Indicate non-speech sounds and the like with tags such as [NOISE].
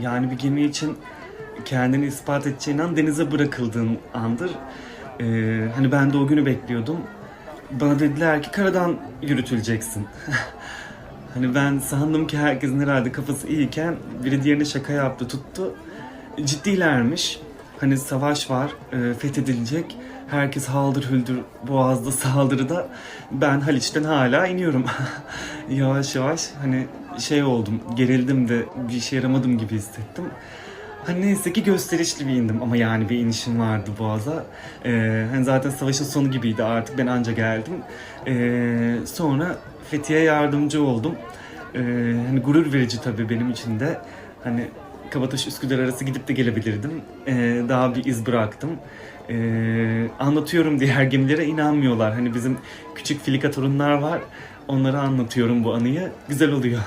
Yani bir gemi için kendini ispat edeceğin an denize bırakıldığın andır. Ee, hani ben de o günü bekliyordum. Bana dediler ki karadan yürütüleceksin. [LAUGHS] hani ben sandım ki herkesin herhalde kafası iyiyken biri diğerine şaka yaptı tuttu. Ciddilermiş. Hani savaş var, e, fethedilecek. Herkes haldır hüldür boğazda [LAUGHS] saldırıda. Ben Haliç'ten hala iniyorum. [LAUGHS] yavaş yavaş hani şey oldum, gerildim de bir işe yaramadım gibi hissettim. Hani neyse ki gösterişli bir indim ama yani bir inişim vardı boğaza. Ee, hani zaten savaşın sonu gibiydi artık ben anca geldim. Ee, sonra Fethiye yardımcı oldum. Ee, hani gurur verici tabii benim için de. Hani Kabataş Üsküdar arası gidip de gelebilirdim. Ee, daha bir iz bıraktım. Ee, anlatıyorum diğer gemilere inanmıyorlar. Hani bizim küçük filika torunlar var. Onlara anlatıyorum bu anıyı. Güzel oluyor.